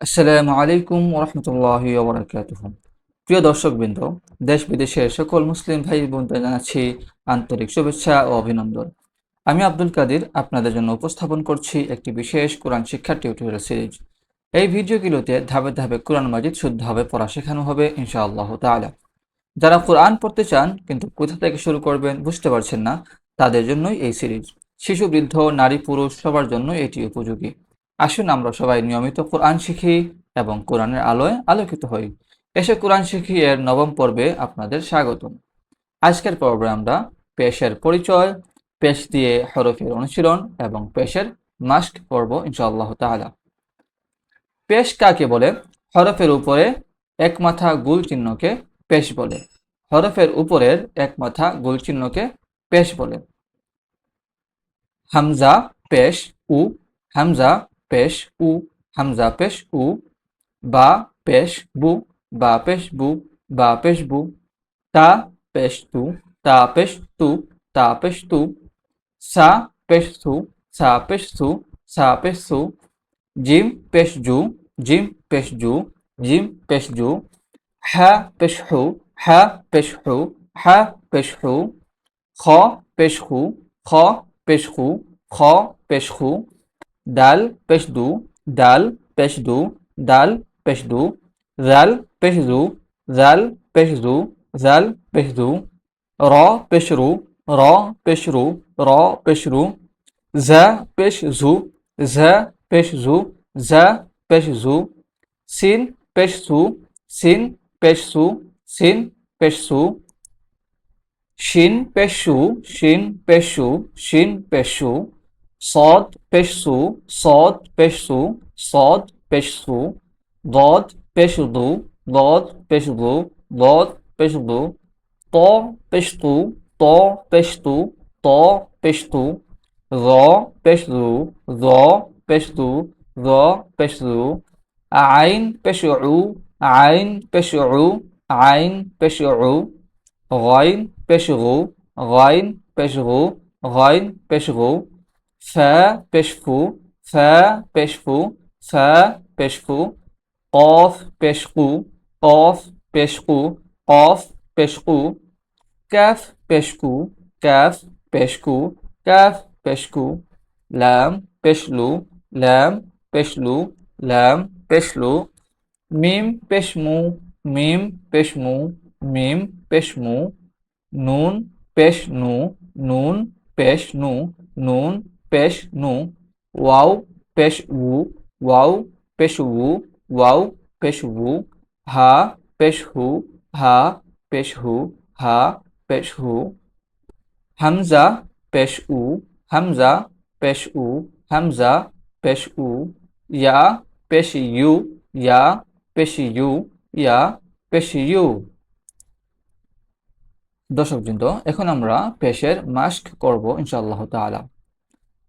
আসসালামু আলাইকুম ওরহমতুল্লাহ ওবরাকাতুহ। প্রিয় দর্শকবৃন্দ, দেশ বিদেশের সকল মুসলিম ভাই বোনদের জানাচ্ছি আন্তরিক শুভেচ্ছা ও অভিনন্দন। আমি আব্দুল কাদির, আপনাদের জন্য উপস্থাপন করছি একটি বিশেষ কোরআন শিক্ষা টিউটোরিয়াল সিরিজ এই ভিডিওগুলোতে ধাপে ধাপে কোরআন মাজিদ শুদ্ধভাবে পড়া শেখানো হবে, ইনশাআল্লাহ তাআলা। যারা কোরআন পড়তে চান, কিন্তু কোথা থেকে শুরু করবেন বুঝতে পারছেন না, তাদের জন্যই এই সিরিজ শিশু বৃদ্ধ নারী, পুরুষ, সবার জন্য এটি উপযোগী। আসুন আমরা সবাই নিয়মিত কোরআন শিখি এবং কোরআনের আলোয় আলোকিত হই। এসে কোরআন শিখি এর নবম পর্বে আপনাদের স্বাগতম। আজকের পর্বে আমরা পেশের পরিচয়, পেশ দিয়ে হরফের অনুশীলন এবং পেশের মাস্ক পর্ব ইনশাআল্লাহ তাআলা। পেশ কাকে বলে? হরফের উপরে এক মাথা গুল চিহ্নকে পেশ বলে। হরফের উপরের এক মাথা গুল চিহ্নকে পেশ বলে। হামজা, পেশ, উ, হামজা পেশ উ, হামজা পেশ উ, বা পেশ বু, বা পেশ বু, বা পেশ বু, তা পেশ তু, তা পেশ তু, তা পেশ তু, সা পেশ থু সা পেশ থু সা পেশ থু জিম পেশ জু, জিম পেশ জু, জিম পেশ জু, হা পেশ হু, হা পেশ হু, হা পেশ হু, খ পেশ হু, খ পেশ হু, খ পেশ হু দাল পেশ দু দাল পেশ দু দাল পেশ দু জাল পেশ দু জাল পেশ দু জাল পেশ দু র পেশ রু র পেশ রু র পেশ রু ঝা পেশ ঝু ঝা পেশ ঝু ঝা পেশ ঝু সদ পেশু সদ পেশু সদ পেশু দদ পেশুদু দদ পেশুদু দদ পেশুদু, ত পেশতু ত পেশতু ত পেশতু, র পেশু র পেশু র পেশু আইন পেশু আইন পেশু আইন পেশু Gyne পেশু Gyne পেশু Gyne পেশু F 5 fu, F 5 fu, F 5 fu, Qaf 5 qu, Qaf 5 qu, Qaf 5 qu, Kaf 5 qu, Kaf 5 qu, Kaf 5 qu, Lam 5 lu, Lam 5 lu, Lam 5 lu, Mim 5 mu, Mim 5 mu, Mim 5 mu, Nun 5 nu, Nun 5 nu, Nun পেশ নু, wow, পেশ উ, wow, পেশ উ, wow, পেশ উ, হা, পেশ হু, হা, পেশ হু, হা, পেশ হু। হামজা, পেশ উ, হামজা, পেশ উ, হামজা, পেশ উ, ইয়া, পেশ ইউ, ইয়া, পেশ ইউ, ইয়া, পেশ ইউ। দর্শকবৃন্দ, এখন আমরা পেশের মাস্ক করব ইনশাআল্লাহ তাআলা।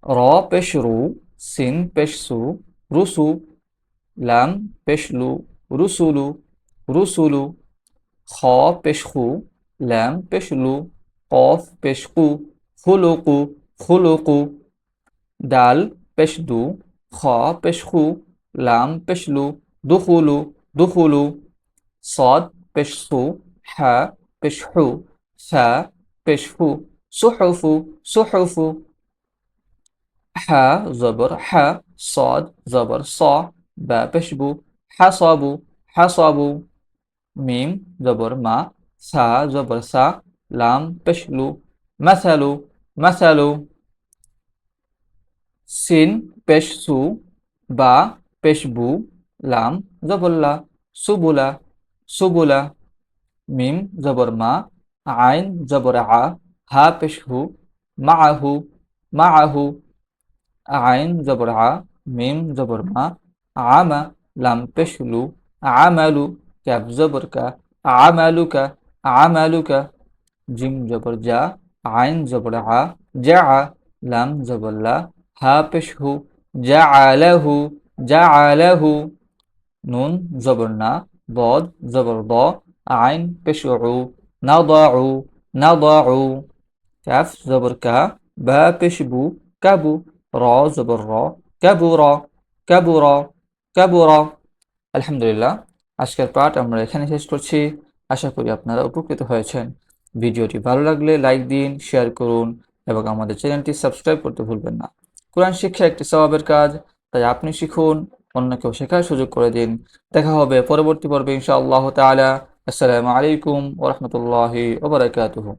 র পেশ রু সিন পেশ সু রুসু লাম পেশলু রুসুলু রুসুলু খ পেশ খু লাম পেশলু কফ পেশ কু খুলুকু খুলুকু ডাল পেশ দু খ পেশ খু লাম পেশলু দুখুলু দুখুলু صاد পেশ সু হা পেশ হু সা পেশফু সুহফু সুহফু হা জবর হা সদ জবর স বা পেশবু হাসাবু হাসাবু মিম জবর মা সা জবর সা লাম পেশলু মাসালু মাসালু সিন পেশু বা পেশবু লাম জবল্লা সুবুলা সুবুলা মিম জবর মা আইন জবর আ হা পেশহু মা আহু আইন জবর আ, মিম জবর মা, আমা লাম পেশলু, আমালু ক্যাব জবর কা আমালুকা আমালুকা জিম জবর যা আইন জবর আ যা লাম জবর লা, হা পেশহু যা আলাহু যা আলাহু নুন জবর না, বদ জবর দ আইন পেশু না দাউ না দাউ কাফ জবর কা, বা পেশবু, কাবু র জবর র কাবুরা কাবুরা আলহামদুলিল্লাহ, আজকের পাঠ আমরা এখানে শেষ করছি। আশা করি আপনারা উপকৃত হয়েছেন। ভিডিওটি ভালো লাগলে লাইক দিন, শেয়ার করুন এবং আমাদের চ্যানেলটি সাবস্ক্রাইব করতে ভুলবেন না। কোরআন শিক্ষা একটি স্বভাবের কাজ, তাই আপনি শিখুন, অন্যকেও শেখার সুযোগ করে দিন। দেখা হবে পরবর্তী পর্বে ইনশাআল্লাহ তাআলা। আসসালামু আলাইকুম ওয়া রাহমাতুল্লাহি ওয়া বারাকাতুহু।